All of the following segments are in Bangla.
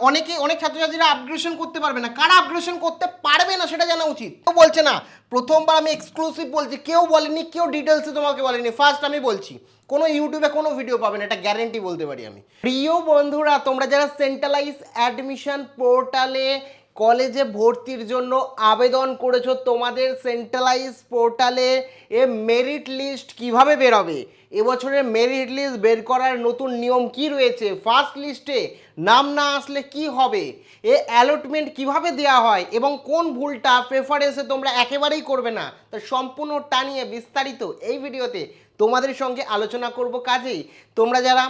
অনেকে, অনেক ছাত্রছাত্রীরা আপগ্রেশন করতে পারবে না। কারা আপগ্রেশন করতে পারবে না সেটা জানা উচিত। কেউ বলছে না। প্রথমবার আমি এক্সক্লুসিভ বলছি। কেউ বলেনি, কেউ ডিটেলসে তোমাকে বলেনি। ফার্স্ট আমি বলছি, কোনো ইউটিউবে কোনো ভিডিও পাবে না, এটা গ্যারেন্টি বলতে পারি আমি। প্রিয় বন্ধুরা, তোমরা যারা সেন্ট্রালাইজ অ্যাডমিশন পোর্টালে কলেজে ভর্তির জন্য আবেদন করেছ, তোমাদের সেন্ট্রালাইজ পোর্টালে এ মেরিট লিস্ট কীভাবে বেরোবে? এবছরের মেরিট লিস্ট বের করার নতুন নিয়ম কি রয়েছে? ফার্স্ট লিস্টে নাম না আসলে কি হবে? এ অ্যালটমেন্ট কীভাবে দেওয়া হয়? এবং কোন ভুলটা প্রেফারেন্সে তোমরা একেবারেই করবে না? তা সম্পূর্ণটা নিয়ে বিস্তারিত এই ভিডিওতে তোমাদের সঙ্গে আলোচনা করব কাজেই। তোমরা যারা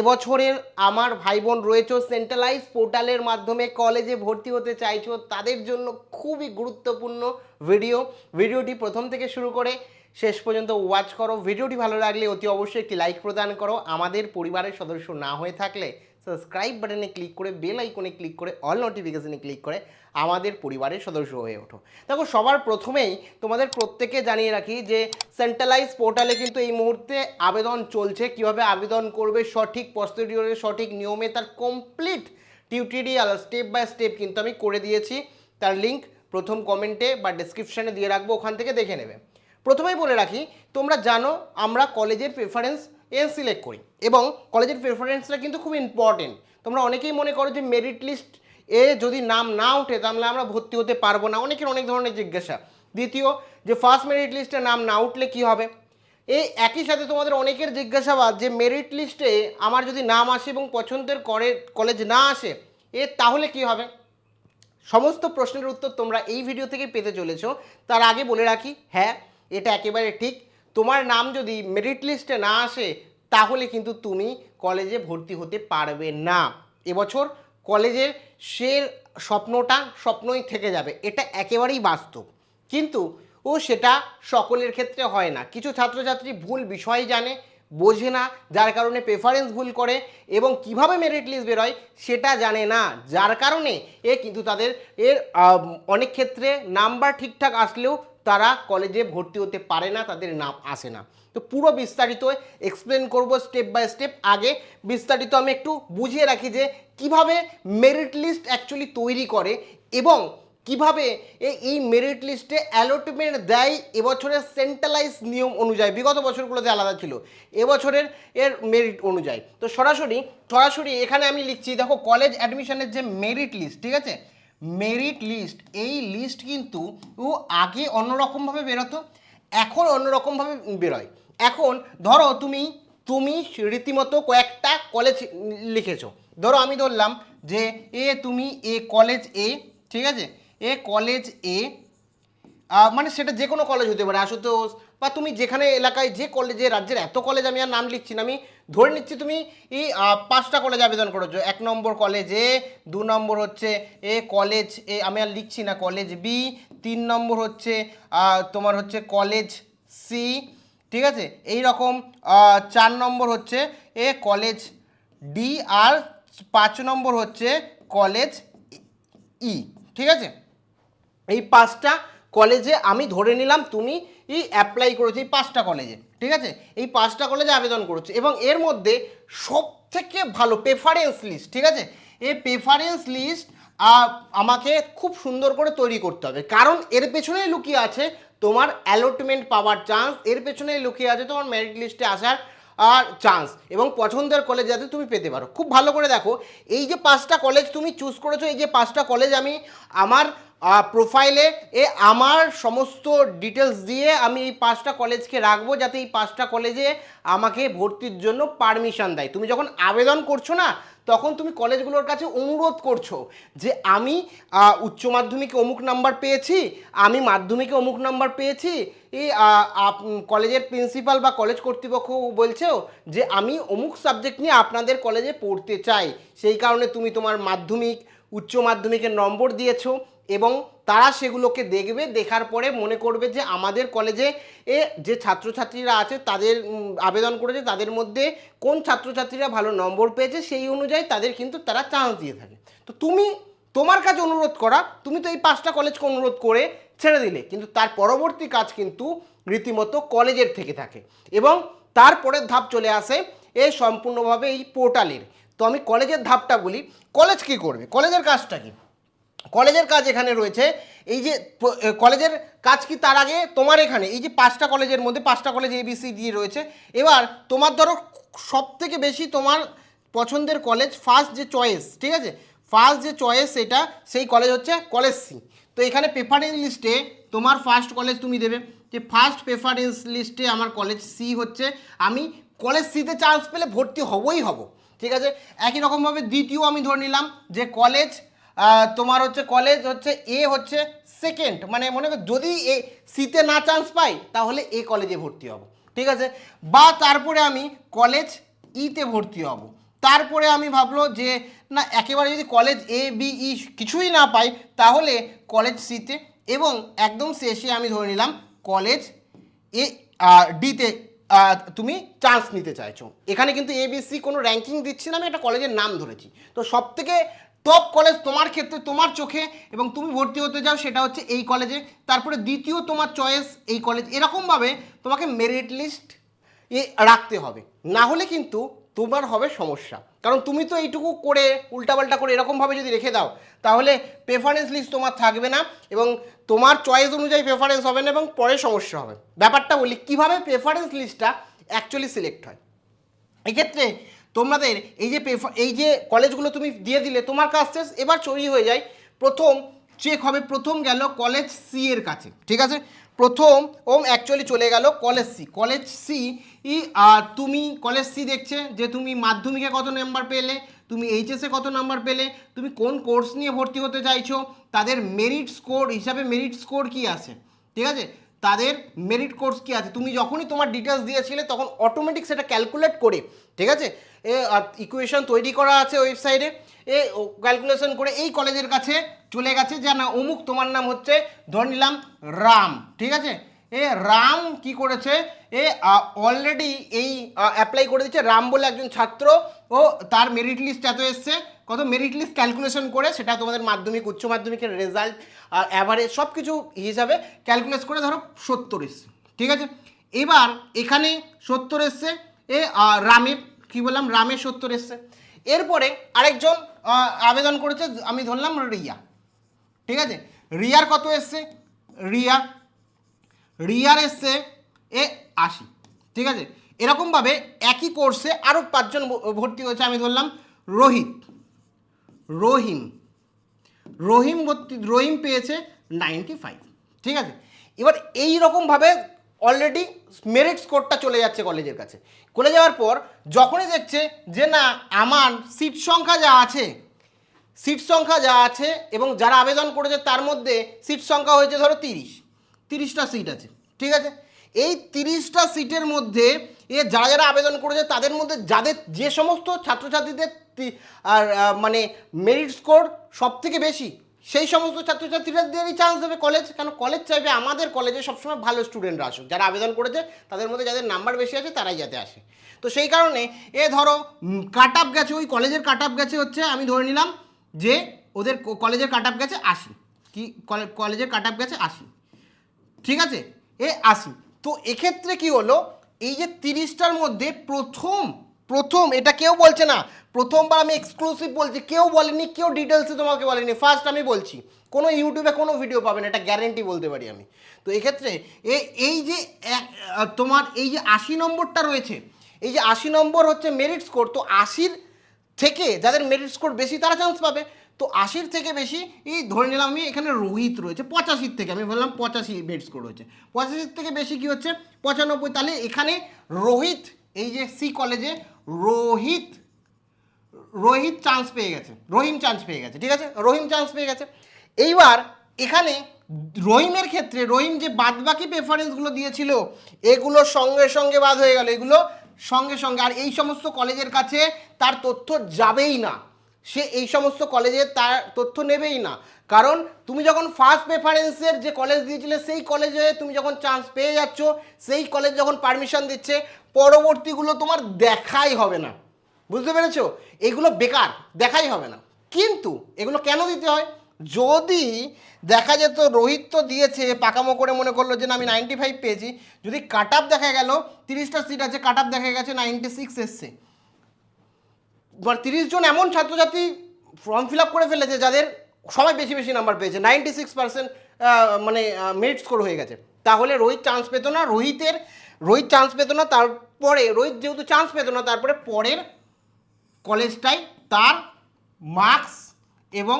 এবছরের আমার ভাই বোন রয়েছে সেন্ট্রালাইজ পোর্টালের মাধ্যমে কলেজে ভর্তি হতে চাইছো, তাদের জন্য খুবই গুরুত্বপূর্ণ ভিডিও ভিডিওটি প্রথম থেকে শুরু করে শেষ পর্যন্ত ওয়াচ করো। ভিডিওটি ভালো লাগলে অতি অবশ্যই একটি লাইক প্রদান করো। আমাদের পরিবারের সদস্য না হয়ে থাকলে সাবস্ক্রাইব বাটনে ক্লিক করে বেল আইকনে ক্লিক করে অল নোটিফিকেশনে ক্লিক করে আমাদের পরিবারের সদস্য হয়ে ওঠো। দেখো, সবার প্রথমেই তোমাদের প্রত্যেকে জানিয়ে রাখি যে সেন্ট্রালাইজ পোর্টালে কিন্তু এই মুহূর্তে আবেদন চলছে। কীভাবে আবেদন করবে, সঠিক প্রস্তুডিওরে সঠিক নিয়মে তার complete tutorial step by step কিন্তু আমি করে দিয়েছি। তার লিঙ্ক প্রথম কমেন্টে বা ডেসক্রিপশানে দিয়ে রাখব। ওখান থেকে দেখে নেবে। প্রথমেই বলে রাখি, তোমরা জানো আমরা কলেজের প্রেফারেন্স এ সিলেক্ট করি এবং কলেজের প্রেফারেন্সটা কিন্তু খুব ইম্পর্টেন্ট তোমরা অনেকেই মনে করো যে মেরিট লিস্ট এ যদি নাম না ওঠে তাহলে আমরা ভর্তি হতে পারব না, অনেকের অনেক ধরনের জিজ্ঞাসা। দ্বিতীয়, যে ফার্স্ট মেরিট লিস্টে নাম না উঠলে কি হবে? এই একই সাথে তোমাদের অনেকের জিজ্ঞাসাবাদ যে মেরিট লিস্টে আমার যদি নাম আসে এবং পছন্দের করে কলেজ না আসে, এ তাহলে কি হবে? সমস্ত প্রশ্নের উত্তর তোমরা এই ভিডিও থেকে পেতে চলেছো। তার আগে বলে রাখি হ্যাঁ এটা একেবারে ঠিক। তোমার নাম যদি মেরিট লিস্টে না আসে, তাহলে কিন্তু তুমি কলেজে ভর্তি হতে পারবে না। এবছর কলেজের সে স্বপ্নটা স্বপ্নই থেকে যাবে। এটা একেবারেই বাস্তব। কিন্তু ও সেটা সকলের ক্ষেত্রে হয় না। কিছু ছাত্রছাত্রী ভুল বিষয় জানে, বোঝে না, যার কারণে প্রেফারেন্স ভুল করে এবং কীভাবে মেরিট লিস্ট বেরোয় সেটা জানে না। যার কারণে এ কিন্তু তাদের এর অনেক ক্ষেত্রে নাম্বার ঠিকঠাক আসলেও তারা কলেজে ভর্তি হতে পারে না, তাদের নাম আসে না। তো পুরো বিস্তারিত এক্সপ্লেন করব স্টেপ বাই স্টেপ আগে বিস্তারিত আমি একটু বুঝিয়ে রাখি যে কীভাবে মেরিট লিস্ট অ্যাকচুয়ালি তৈরি করে এবং কীভাবে এই মেরিট লিস্টে অ্যালটমেন্ট দেয় এবছরের সেন্ট্রালাইজ নিয়ম অনুযায়ী। বিগত বছরগুলোতে আলাদা ছিল, এবছরের এর মেরিট অনুযায়ী। তো সরাসরি সরাসরি এখানে আমি লিখছি, দেখো কলেজ অ্যাডমিশনের যে মেরিট লিস্ট ঠিক আছে? মেরিট লিস্ট এই লিস্ট কিন্তু ও আগে অন্যরকমভাবে বেরোতো, এখন অন্যরকমভাবে বেরোয়। এখন ধরো তুমি তুমি রীতিমতো কয়েকটা কলেজ লিখেছো। ধরো আমি ধরলাম যে, এ তুমি এ কলেজ এ ঠিক আছে? এ কলেজ এ মানে সেটা যে কোনো কলেজ হতে পারে, আশুতোষ, বা তুমি যেখানে এলাকায় যে কলেজে রাজ্যের এত কলেজ আমি আর নাম লিখছি না, আমি ধরে নিচ্ছি তুমি এই পাঁচটা কলেজ আবেদন করেছ। এক নম্বর কলেজ এ, দু নম্বর হচ্ছে এ কলেজ এ, আমি আর লিখছি না কলেজ বি তিন নম্বর হচ্ছে তোমার হচ্ছে কলেজ সি ঠিক আছে? এই রকম চার নম্বর হচ্ছে এ কলেজ ডি আর পাঁচ নম্বর হচ্ছে কলেজ ই ঠিক আছে? এই পাঁচটা কলেজে আমি ধরে নিলাম তুমি এই অ্যাপ্লাই করেছ এই পাঁচটা কলেজে, ঠিক আছে? এই পাঁচটা কলেজে আবেদন করেছ এবং এর মধ্যে সব থেকে ভালো প্রেফারেন্স লিস্ট ঠিক আছে? এই প্রেফারেন্স লিস্ট আমাকে খুব সুন্দর করে তৈরি করতে হবে। কারণ এর পেছনেই লুকিয়ে আছে তোমার অ্যালটমেন্ট পাওয়ার চান্স এর পেছনেই লুকিয়ে আছে তোমার মেরিট লিস্টে আসার আর চান্স এবং পছন্দের কলেজ যাতে তুমি পেতে পারো। খুব ভালো করে দেখো, এই যে পাঁচটা কলেজ তুমি চুজ করেছ, এই যে পাঁচটা কলেজ আমি আমার প্রোফাইলে এ আমার সমস্ত ডিটেলস দিয়ে আমি এই পাঁচটা কলেজকে রাখব যাতে এই পাঁচটা কলেজে আমাকে ভর্তির জন্য পারমিশন দেয়। তুমি যখন আবেদন করছ না, তখন তুমি কলেজগুলোর কাছে অনুরোধ করছ যে আমি উচ্চ মাধ্যমিকে অমুক নাম্বার পেয়েছি, আমি মাধ্যমিকে অমুক নাম্বার পেয়েছি এই কলেজের প্রিন্সিপাল বা কলেজ কর্তৃপক্ষ বলছেও যে আমি অমুক সাবজেক্ট নিয়ে আপনাদের কলেজে পড়তে চাই। সেই কারণে তুমি তোমার মাধ্যমিক উচ্চ মাধ্যমিকের নম্বর দিয়েছ এবং তারা সেগুলোকে দেখবে, দেখার পরে মনে করবে যে আমাদের কলেজে এ যে ছাত্রছাত্রীরা আছে তাদের আবেদন করেছে, তাদের মধ্যে কোন ছাত্রছাত্রীরা ভালো নম্বর পেয়েছে সেই অনুযায়ী তাদের কিন্তু তারা চান্স দিয়ে থাকে। তো তুমি, তোমার কাছে অনুরোধ করা, তুমি তো এই পাঁচটা কলেজকে অনুরোধ করে ছেড়ে দিলে, কিন্তু তার পরবর্তী কাজ কিন্তু রীতিমতো কলেজের থেকে থাকে এবং তারপরের ধাপ চলে আসে এ সম্পূর্ণভাবে এই পোর্টালের তো আমি কলেজের ধাপটা বলি, কলেজ কি করবে? কলেজের কাজটা কি? কলেজের কাজ এখানে রয়েছে, এই যে কলেজের কাজ কি তার আগে তোমার এখানে, এই যে পাঁচটা কলেজের মধ্যে পাঁচটা কলেজ এবিসি দিয়ে রয়েছে, এবার তোমার ধরো সব থেকে বেশি তোমার পছন্দের কলেজ ফার্স্ট যে চয়েস ঠিক আছে? ফার্স্ট যে চয়েস এটা সেই কলেজ হচ্ছে কলেজ সি তো এখানে প্রেফারেন্স লিস্টে তোমার ফার্স্ট কলেজ তুমি দেবে, যে ফার্স্ট প্রেফারেন্স লিস্টে আমার কলেজ সি হচ্ছে, আমি কলেজ সিতে চান্স পেলে ভর্তি হবই হব। ঠিক আছে? একই রকমভাবে দ্বিতীয় আমি ধরে নিলাম যে কলেজ তোমার হচ্ছে কলেজ হচ্ছে এ হচ্ছে সেকেন্ড মানে মনে করো, যদি এ সিতে না চান্স পাই, তাহলে এ কলেজে ভর্তি হব। ঠিক আছে? বা তারপরে আমি কলেজ ইতে ভর্তি হব। তারপরে আমি ভাবলো যে, না, একেবারে যদি কলেজ এ বি ই কিছুই না পাই, তাহলে কলেজ সিতে এবং একদম শেষে আমি ধরে নিলাম কলেজ এ ডিতে তুমি চান্স নিতে চাইছো। এখানে কিন্তু এবিসি কোনো র্যাঙ্কিং দিচ্ছি না, আমি একটা কলেজের নাম ধরেছি। তো সব থেকে টপ কলেজ তোমার ক্ষেত্রে তোমার চোখে এবং তুমি ভর্তি হতে যাও সেটা হচ্ছে এই কলেজে তারপরে দ্বিতীয় তোমার চয়েস এই কলেজ এরকমভাবে তোমাকে মেরিট লিস্ট এ রাখতে হবে। না হলে কিন্তু তোমার হবে সমস্যা। কারণ তুমি তো এইটুকু করে, উল্টাপাল্টা করে এরকমভাবে যদি রেখে দাও, তাহলে প্রেফারেন্স লিস্ট তোমার থাকবে না এবং তোমার চয়েস অনুযায়ী প্রেফারেন্স হবে না এবং পরে সমস্যা হবে। ব্যাপারটা বলি, কীভাবে প্রেফারেন্স লিস্টটা অ্যাকচুয়ালি সিলেক্ট হয়? এক্ষেত্রে তোমাদের এই যে এই যে কলেজগুলো তুমি দিয়ে দিলে, তোমার কাজ শেষ, এবার চুরি হয়ে যায়। প্রথম চেক হবে, প্রথম গেল কলেজ সি এর কাছে, ঠিক আছে? প্রথম ওম অ্যাকচুয়ালি চলে গেল কলেজ সি কলেজ সি ই, আর তুমি, কলেজ সি দেখছে যে তুমি মাধ্যমিকে কত নাম্বার পেলে, তুমি এইচএসে কত নাম্বার পেলে, তুমি কোন কোর্স নিয়ে ভর্তি হতে চাইছো, তাদের মেরিট স্কোর হিসাবে মেরিট স্কোর কি আছে? ঠিক আছে? তাদের মেরিট কোর্স কি আছে? তুমি যখনই তোমার ডিটেলস দিয়েছিলে, তখন অটোমেটিক সেটা ক্যালকুলেট করে, ঠিক আছে? এ ইকুয়েশন তৈরি করা আছে ওয়েবসাইটে এ ক্যালকুলেশন করে এই কলেজের কাছে চলে গেছে, যে না, অমুক তোমার নাম হচ্ছে, ধরে নিলাম রাম, ঠিক আছে? এ রাম কি করেছে? এ অলরেডি এই অ্যাপ্লাই করে দিচ্ছে রাম বলে একজন ছাত্র, ও তার মেরিট লিস্ট এত এসছে, কত মেরিট লিস্ট ক্যালকুলেশন করে সেটা তোমাদের মাধ্যমিক, উচ্চ মাধ্যমিকের রেজাল্ট আর অ্যাভারেজ সব কিছু হিসাবে ক্যালকুলেট করে ধরো সত্তর এসছে, ঠিক আছে? এবার এখানে সত্তর এসছে, এ রামের কি বললাম? রামের সত্তর এসছে। এরপরে আরেকজন আবেদন করেছে, আমি ধরলাম রিয়া। ঠিক আছে? রিয়ার কত এসছে? রিয়া, রিয়ার এসছে এ আশি। ঠিক আছে? এরকমভাবে একই কোর্সে আরও পাঁচজন ভর্তি হয়েছে, আমি ধরলাম রোহিত। রহিম। রহিম ভর্তি, রহিম পেয়েছে নাইনটি ফাইভ ঠিক আছে? এবার এই রকমভাবে অলরেডি মেরিট স্কোরটা চলে যাচ্ছে কলেজের কাছে। চলে যাওয়ার পর যখনই দেখছে যে না, আমার সিট সংখ্যা যা আছে সিট সংখ্যা যা আছে এবং যারা আবেদন করেছে তার মধ্যে সিট সংখ্যা হয়েছে ধরো তিরিশ। তিরিশটা সিট আছে, ঠিক আছে? এই তিরিশটা সিটের মধ্যে এ যারা যারা আবেদন করেছে তাদের মধ্যে যাদের যে সমস্ত ছাত্রছাত্রীদের আর মানে মেরিট স্কোর সব থেকে বেশি, সেই সমস্ত ছাত্রছাত্রীদেরই চান্স দেবে কলেজ কেন? কলেজ চাইবে আমাদের কলেজে সবসময় ভালো স্টুডেন্টরা আসুক। যারা আবেদন করেছে তাদের মধ্যে যাদের নাম্বার বেশি আছে তারাই যাতে আসে। তো সেই কারণে এ ধরো কাট আপ গেছে, ওই কলেজের কাট আপ গেছে হচ্ছে, আমি ধরে নিলাম যে ওদের কলেজের কাট আপ গেছে আশি। কি কলেজের কাট আপ গেছে আশি। ঠিক আছে? এ আশি। তো এক্ষেত্রে কি হলো? এই যে তিরিশটার মধ্যে প্রথম প্রথম, এটা কেউ বলছে না। প্রথমবার আমি এক্সক্লুসিভ বলছি। কেউ বলেনি, কেউ ডিটেলসে তোমাকে বলেনি। ফার্স্ট আমি বলছি, কোনো ইউটিউবে কোনো ভিডিও পাবে না, এটা গ্যারেন্টি বলতে পারি আমি। তো এক্ষেত্রে এ, এই যে তোমার এই যে আশি নম্বরটা রয়েছে, এই যে আশি নম্বর হচ্ছে মেরিট স্কোর তো আশির থেকে যাদের মেরিট স্কোর বেশি, তারা চান্স পাবে। তো আশির থেকে বেশি, এই ধরে নিলাম আমি এখানে রোহিত রয়েছে, পঁচাশির থেকে, আমি বললাম পঁচাশি মেরিট স্কোর রয়েছে পঁচাশির থেকে বেশি কি হচ্ছে? পঁচানব্বই, তাহলে এখানে রোহিত, এই যে সি কলেজে রোহিত রোহিত চান্স পেয়ে গেছে, রহিম চান্স পেয়ে গেছে, ঠিক আছে? রহিম চান্স পেয়ে গেছে। এইবার এখানে রহিমের ক্ষেত্রে, রহিম যে বাদবাকি প্রেফারেন্সগুলো দিয়েছিল, এগুলো সঙ্গে সঙ্গে বাদ হয়ে গেল। এগুলো সঙ্গে সঙ্গে। আর এই সমস্ত কলেজের কাছে তার তথ্য যাবেই না। সে এই সমস্ত কলেজে তার তথ্য নেবেই না। কারণ তুমি যখন ফার্স্ট প্রেফারেন্সের যে কলেজ দিয়েছিলে, সেই কলেজে তুমি যখন চান্স পেয়ে যাচ্ছ, সেই কলেজ যখন পারমিশন দিচ্ছে, পরবর্তীগুলো তোমার দেখাই হবে না। বুঝতে পেরেছ? এগুলো বেকার, দেখাই হবে না। কিন্তু এগুলো কেন দিতে হয়? যদি দেখা যেত রোহিত তো দিয়েছে, পাকামো করে মনে করল যে না, আমি নাইনটি ফাইভ পেয়েছি। যদি কাট আপ দেখা গেল, তিরিশটা সিট আছে কাট আপ দেখা গেছে নাইনটি সিক্স এসছে। মানে তিরিশ জন এমন ছাত্রছাত্রী ফর্ম ফিল আপ করে ফেলেছে যাদের সবাই বেশি বেশি নাম্বার পেয়েছে নাইনটি সিক্স পার্সেন্ট মানে মেরিট স্কোর হয়ে গেছে। তাহলে রোহিত চান্স পেতো না, রোহিতের, রোহিত চান্স পেতো না, তারপরে, রোহিত যেহেতু চান্স পেতো না, তারপরে পরের কলেজটাই তার মার্কস এবং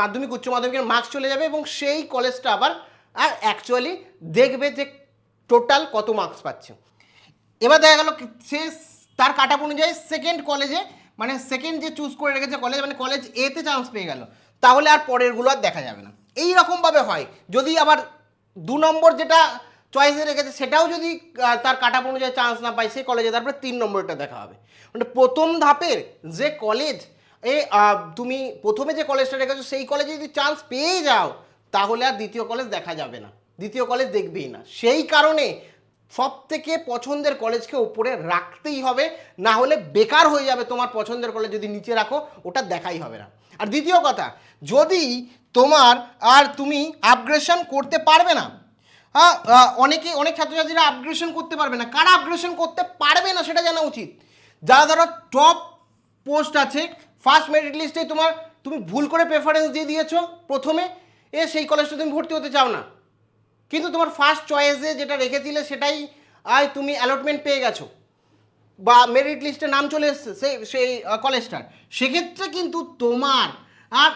মাধ্যমিক, উচ্চ মাধ্যমিকের মার্কস চলে যাবে এবং সেই কলেজটা আবার আর অ্যাকচুয়ালি দেখবে যে টোটাল কত মার্কস পাচ্ছে। এবার দেখা গেল সে তার কাটা অনুযায়ী সেকেন্ড কলেজে মানে সেকেন্ড যে চুজ করে রেখেছে কলেজ মানে কলেজ এতে চান্স পেয়ে গেল। তাহলে আর পরেরগুলো আর দেখা যাবে না। এই রকমভাবে হয়। যদি আবার দু নম্বর যেটা চয়েসে রেখেছে, সেটাও যদি তার কাটা অনুযায়ী চান্স না পায় সেই কলেজে তারপরে তিন নম্বরটা দেখা হবে। মানে প্রথম ধাপের যে কলেজ এ তুমি প্রথমে যে কলেজটা রেখেছো, সেই কলেজে যদি চান্স পেয়ে যাও, তাহলে আর দ্বিতীয় কলেজ দেখা যাবে না। দ্বিতীয় কলেজ দেখবেই না। সেই কারণে সব থেকে পছন্দের কলেজকে উপরে রাখতেই হবে, না হলে বেকার হয়ে যাবে তোমার পছন্দের কলেজ যদি নিচে রাখো, ওটা দেখাই হবে না। আর দ্বিতীয় কথা, যদি তোমার আর তুমি আপগ্রেশন করতে পারবে না হ্যাঁ অনেকে, অনেক ছাত্রছাত্রীরা আপগ্রেশন করতে পারবে না। কারা আপগ্রেশন করতে পারবে না, সেটা জানা উচিত। যারা ধরো টপ পোস্ট আছে ফার্স্ট মেরিট লিস্টে তোমার, তুমি ভুল করে প্রেফারেন্স দিয়ে দিয়েছ প্রথমে, এ সেই কলেজটা তুমি ভর্তি হতে চাও না। কিন্তু তোমার ফার্স্ট চয়েসে যেটা রেখেছিলে সেটাই আয় তুমি অ্যালটমেন্ট পেয়ে গেছো। বা মেরিট লিস্টে নাম চলে এসছে, সেই সেই কলেজটার সেক্ষেত্রে কিন্তু তোমার, আর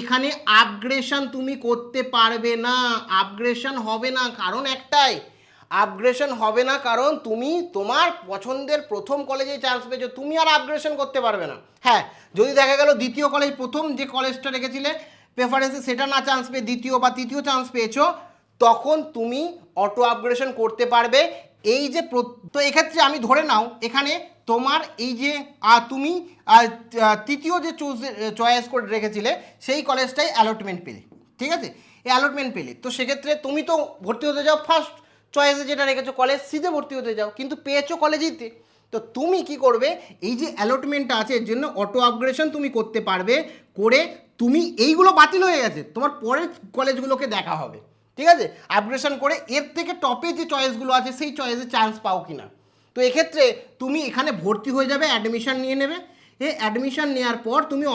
এখানে আপগ্রেশন তুমি করতে পারবে না আপগ্রেশন হবে না। কারণ একটাই আপগ্রেশন হবে না কারণ তুমি তোমার পছন্দের প্রথম কলেজে চান্স পেয়েছ। তুমি আর আপগ্রেশন করতে পারবে না। হ্যাঁ যদি দেখা গেল দ্বিতীয় কলেজ প্রথম যে কলেজটা রেখেছিলে প্রেফারেন্সে সেটা না চান্স পেয়ে দ্বিতীয় বা তৃতীয় চান্স পেয়েছ, তখন তুমি অটো আপগ্রেশন করতে পারবে। এই যে তো এক্ষেত্রে আমি ধরে নাও, এখানে তোমার এই যে তুমি তৃতীয় যে চুজ চয়েস করে রেখেছিলে, সেই কলেজটাই অ্যালটমেন্ট পেলে। ঠিক আছে? এই অ্যালটমেন্ট পেলে। তো সেক্ষেত্রে তুমি তো ভর্তি হতে যাও ফার্স্ট চয়েসে যেটা রেখেছো কলেজ সিতে ভর্তি হতে যাও, কিন্তু পেয়েছ কলেজেতে তো তুমি কি করবে? এই যে অ্যালটমেন্টটা আছে, এর জন্য অটো আপগ্রেশন তুমি করতে পারবে, করে তুমি এইগুলো বাতিল হয়ে গেছে, তোমার পরের কলেজগুলোকে দেখা হবে। ঠিক আছে? আপগ্রেশন করে এর থেকে টপে যে চয়েসগুলো আছে, সেই চয়েসে চান্স পাও কি না তো এক্ষেত্রে তুমি এখানে ভর্তি হয়ে যাবে অ্যাডমিশন নিয়ে নেবে এ অ্যাডমিশন নেওয়ার পর তুমি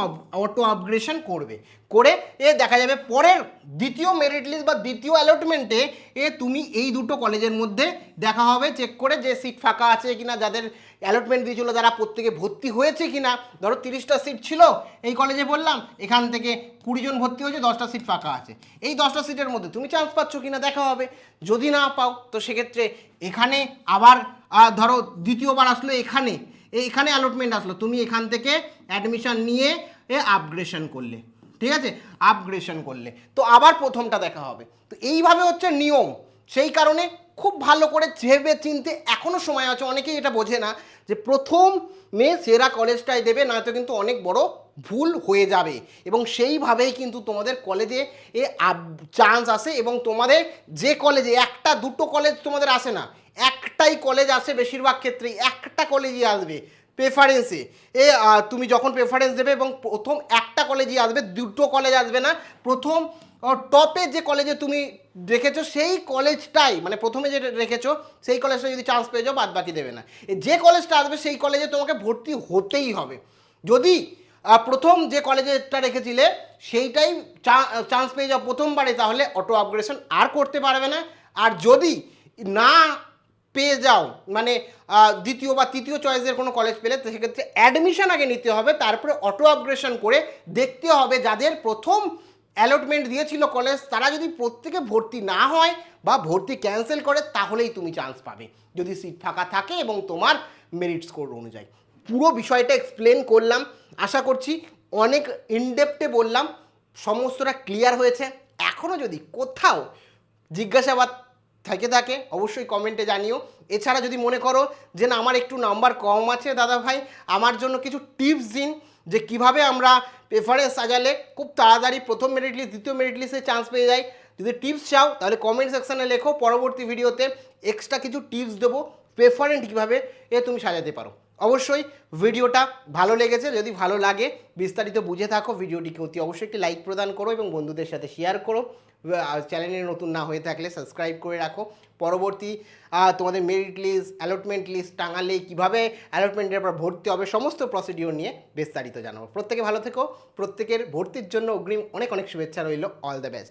অটো আপগ্রেশন করবে। করে এ দেখা যাবে পরের দ্বিতীয় মেরিট লিস্ট বা দ্বিতীয় অ্যালটমেন্টে এ তুমি এই দুটো কলেজের মধ্যে দেখা হবে চেক করে যে সিট ফাঁকা আছে কিনা, যাদের অ্যালটমেন্ট দিয়েছিল যারা প্রত্যেকে ভর্তি হয়েছে কিনা। ধরো তিরিশটা সিট ছিল, এই কলেজে বললাম, এখান থেকে কুড়ি জন ভর্তি হয়েছে, দশটা সিট ফাঁকা আছে। এই দশটা সিটের মধ্যে তুমি চান্স পাচ্ছ কিনা দেখা হবে। যদি না পাও, তো সেক্ষেত্রে এখানে আবার ধরো দ্বিতীয়বার আসলো এখানে এই এখানে অ্যালটমেন্ট আসলো। তুমি এখান থেকে অ্যাডমিশন নিয়ে এ আপগ্রেশন করলে। ঠিক আছে? আপগ্রেশন করলে। তো আবার প্রথমটা দেখা হবে। তো এইভাবে হচ্ছে নিয়ম। সেই কারণে খুব ভালো করে ভেবে চিনতে এখনও সময় আছে। অনেকেই এটা বোঝে না যে প্রথম মে সেরা কলেজটাই দেবে নয়তো কিন্তু অনেক বড় ভুল হয়ে যাবে। এবং সেইভাবেই কিন্তু তোমাদের কলেজে এ চান্স আসে এবং তোমাদের যে কলেজে একটা দুটো কলেজ তোমাদের আসে না একটাই কলেজ আসে বেশিরভাগ ক্ষেত্রেই, একটা কলেজই আসবে প্রেফারেন্সে এ তুমি যখন প্রেফারেন্স দেবে এবং প্রথম একটা কলেজই আসবে, দুটো কলেজ আসবে না, প্রথম টপে যে কলেজে তুমি রেখেছো, সেই কলেজটাই মানে প্রথমে যে রেখেছো, সেই কলেজটা যদি চান্স পেয়ে যাও বাদ বাকি দেবে না। যে কলেজটা আসবে, সেই কলেজে তোমাকে ভর্তি হতেই হবে। যদি প্রথম যে কলেজেরটা রেখেছিলে, সেইটাই চান্স পেয়ে যাও প্রথমবারে, তাহলে অটো আপগ্রেশন আর করতে পারবে না। আর যদি না পেয়ে যাও। মানে দ্বিতীয় বা তৃতীয় চয়েসের কোনো কলেজ পেলে সেক্ষেত্রে অ্যাডমিশন আগে নিতে হবে, তারপরে অটো আপগ্রেশন করে দেখতে হবে যাদের প্রথম অ্যালটমেন্ট দিয়েছিল কলেজ তারা যদি প্রত্যেকে ভর্তি না হয় বা ভর্তি ক্যান্সেল করে, তাহলেই তুমি চান্স পাবে। যদি সিট ফাঁকা থাকে এবং তোমার মেরিট স্কোর অনুযায়ী। পুরো বিষয়টা এক্সপ্লেন করলাম। আশা করছি অনেক ইনডেপথে বললাম, সমস্তটা ক্লিয়ার হয়েছে। এখনও যদি কোথাও জিজ্ঞাসাবাদ থেকে থাকে, অবশ্যই কমেন্টে জানিও। এছাড়া যদি মনে করো যে না, আমার একটু নাম্বার কম আছে দাদা ভাই, আমার জন্য কিছু টিপস দিন যে কীভাবে আমরা প্রেফারেন্স সাজালে খুব তাড়াতাড়ি প্রথম মেরিট লিস্ট দ্বিতীয় মেরিট লিস্টে চান্স পেয়ে যায় যদি টিপস চাও, তাহলে কমেন্ট সেকশানে লেখো, পরবর্তী ভিডিওতে এক্সট্রা কিছু টিপস দেবো প্রেফারেন্ট কীভাবে এ তুমি সাজাতে পারো। অবশ্যই ভিডিওটা ভালো লেগেছে, যদি ভালো লাগে বিস্তারিত বুঝে থাকো, ভিডিওটিকে অতি অবশ্যই একটি লাইক প্রদান করো এবং বন্ধুদের সাথে শেয়ার করো। চ্যানেলে নতুন না হয়ে থাকলে সাবস্ক্রাইব করে রাখো। পরবর্তী তোমাদের মেরিট লিস্ট অ্যালটমেন্ট লিস্ট টাঙালে কীভাবে অ্যালটমেন্টের পর ভর্তি হবে, সমস্ত প্রসিডিওর নিয়ে বিস্তারিত জানাব। প্রত্যেকে ভালো থেকো। প্রত্যেকের ভর্তির জন্য অগ্রিম অনেক অনেক শুভেচ্ছা রইল। All the best